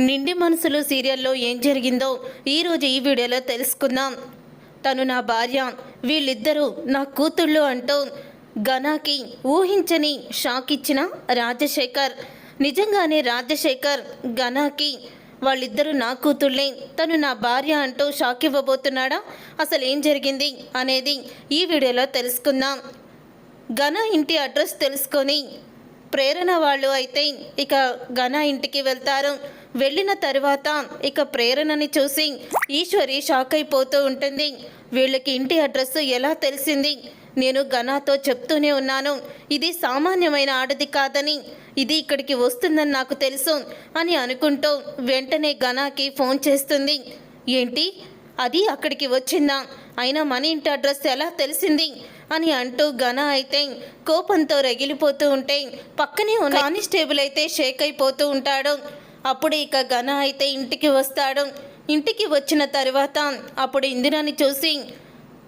నిండి మనసులు సీరియల్లో ఏం జరిగిందో ఈరోజు ఈ వీడియోలో తెలుసుకుందాం. తను నా భార్య వీళ్ళిద్దరూ నా కూతుళ్ళు అంటూ ఘనాకి ఊహించని షాక్ ఇచ్చిన రాజశేఖర్. నిజంగానే రాజశేఖర్ ఘనాకి వాళ్ళిద్దరూ నా కూతుళ్ళే. తను నా భార్య అంటూ షాక్ ఇవ్వబోతున్నాడా? అసలు ఏం జరిగింది అనేది ఈ వీడియోలో తెలుసుకుందాం. ఘన ఇంటి అడ్రస్ తెలుసుకొని ప్రేరణ వాళ్ళు అయితే ఇక ఘన ఇంటికి వెళ్తారు. వెళ్ళిన తర్వాత ఇక ప్రేరణని చూసి ఈశ్వరి షాక్ అయిపోతూ ఉంటుంది. వీళ్ళకి ఇంటి అడ్రస్ ఎలా తెలిసింది? నేను ఘనాతో చెప్తూనే ఉన్నాను. ఇది సామాన్యమైన ఆడది కాదని ఇది ఇక్కడికి వస్తుందని నాకు తెలుసు అని అనుకుంటూ వెంటనే ఘనాకి ఫోన్ చేస్తుంది. ఏంటి? అది అక్కడికి వచ్చిందా? అయినా మన ఇంటి అడ్రస్ ఎలా తెలిసింది? అని అంటూ ఘన అయితే కోపంతో రగిలిపోతూ ఉంటే పక్కనే ఉన్న కానిస్టేబుల్ అయితే షేక్ అయిపోతూ ఉంటాడు. అప్పుడు ఇక ఘన అయితే ఇంటికి వస్తాడు. ఇంటికి వచ్చిన తర్వాత అప్పుడు ఇందిరాని చూసి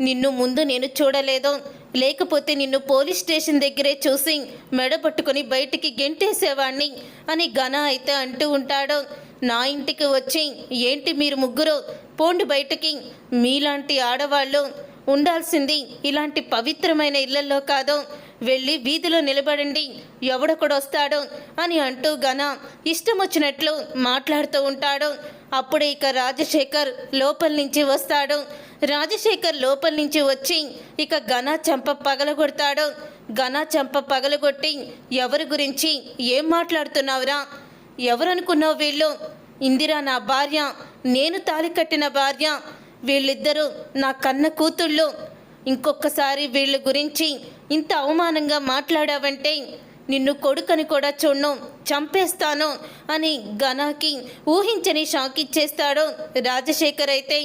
నిన్ను ముందు నేను చూడలేదు. లేకపోతే నిన్ను పోలీస్ స్టేషన్ దగ్గరే చూసి మెడ పట్టుకొని బయటికి గెంటేసేవాణ్ణి అని ఘన అయితే అంటూ ఉంటాడు. నా ఇంటికి వచ్చి ఏంటి మీరు ముగ్గురు? పోండి బయటకి. మీలాంటి ఆడవాళ్ళు ఉండాల్సింది ఇలాంటి పవిత్రమైన ఇళ్ళలో కాదు. వెళ్ళి వీధిలో నిలబడండి. ఎవడొకడొస్తాడు అని అంటూ గన ఇష్టం వచ్చినట్లు మాట్లాడుతూ ఉంటాడు. అప్పుడే ఇక రాజశేఖర్ లోపల నుంచి వస్తాడు. రాజశేఖర్ లోపల నుంచి వచ్చి ఇక ఘన చెంప పగలగొడతాడు. ఘన చెంప పగలగొట్టి ఎవరి గురించి ఏం మాట్లాడుతున్నావురా? ఎవరనుకున్నావు వీళ్ళు? ఇందిరా నా భార్య నేను తాలి కట్టిన భార్య. వీళ్ళిద్దరూ నా కన్న కూతుళ్ళు. ఇంకొకసారి వీళ్ళ గురించి ఇంత అవమానంగా మాట్లాడావంటే నిన్ను కొడుకని కూడా చూడను చంపేస్తాను అని గనాకి ఊహించని షాక్ ఇచ్చేస్తాడు రాజశేఖర్ అయితే.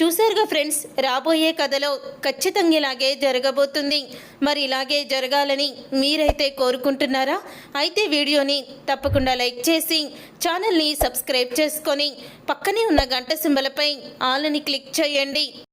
చూశారుగా ఫ్రెండ్స్ రాబోయే కథలో ఖచ్చితంగా ఇలాగే జరగబోతుంది. మరి ఇలాగే జరగాలని మీరైతే కోరుకుంటున్నారా? అయితే వీడియోని తప్పకుండా లైక్ చేసి ఛానల్ని సబ్స్క్రైబ్ చేసుకొని పక్కనే ఉన్న గంట సింబలపై ఆల్ని క్లిక్ చేయండి.